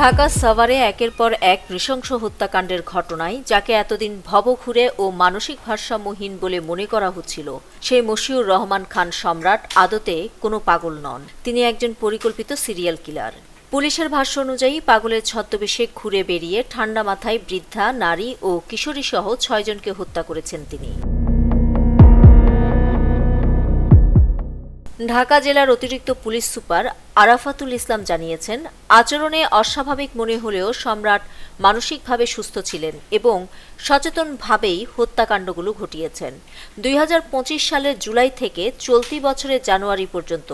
ঢাকা সাভারে একের পর এক নৃশংস হত্যাকাণ্ডের ঘটনায়, যাকে এতদিন ভবঘুরে ও মানসিক ভারসাম্যহীন বলে মনে করা হচ্ছিল, সেই মশিউর রহমান খান সম্রাট আদতে কোনো পাগল নন। তিনি একজন পরিকল্পিত সিরিয়াল কিলার। পুলিশের ভাষ্য অনুযায়ী, পাগলের ছদ্মবেশে ঘুরে বেরিয়ে ঠান্ডা মাথায় বৃদ্ধা, নারী ও কিশোরী সহ ছয়জনকে হত্যা করেছেন তিনি। ঢাকা জেলার অতিরিক্ত পুলিশ সুপার আরাফাতুল ইসলাম জানিয়েছেন, আচরণে অস্বাভাবিক মনে হলেও সম্রাট মানসিকভাবে সুস্থ ছিলেন এবং সচেতনভাবেই হত্যাকাণ্ডগুলো ঘটিয়েছেন। দুই হাজার পঁচিশ সালের জুলাই থেকে চলতি বছরের জানুয়ারি পর্যন্ত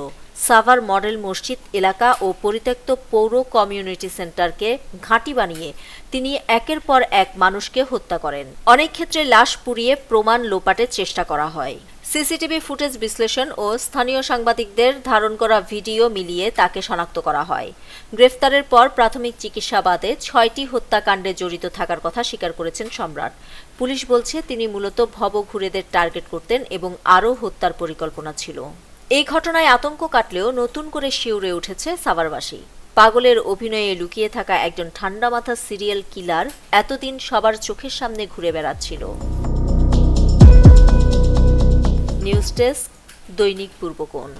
সাভার মডেল মসজিদ এলাকা ও পরিত্যক্ত পৌর কমিউনিটি সেন্টারকে ঘাঁটি বানিয়ে তিনি একের পর এক মানুষকে হত্যা করেন। অনেক ক্ষেত্রে লাশ পুড়িয়ে প্রমাণ লোপাটের চেষ্টা করা হয়। সিসিটিভি ফুটেজ বিশ্লেষণ ও স্থানীয় সাংবাদিকদের ধারণ করা ভিডিও মিলিয়ে তাকে শনাক্ত করা হয়। গ্রেফতারের পর প্রাথমিক চিকিৎসা বাদে ছয়টি হত্যাকাণ্ডে জড়িত থাকার কথা স্বীকার করেছেন সম্রাট। পুলিশ বলছে, তিনি মূলত ভবঘুরেদের টার্গেট করতেন এবং আরও হত্যার পরিকল্পনা ছিল। এই ঘটনায় আতঙ্ক কাটলেও নতুন করে শিউরে উঠেছে সাভারবাসী। পাগলের অভিনয়ে লুকিয়ে থাকা একজন ঠান্ডা মাথা সিরিয়াল কিলার এতদিন সবার চোখের সামনে ঘুরে বেড়াচ্ছিল। ডেস্ক দৈনিক পূর্বকোণ।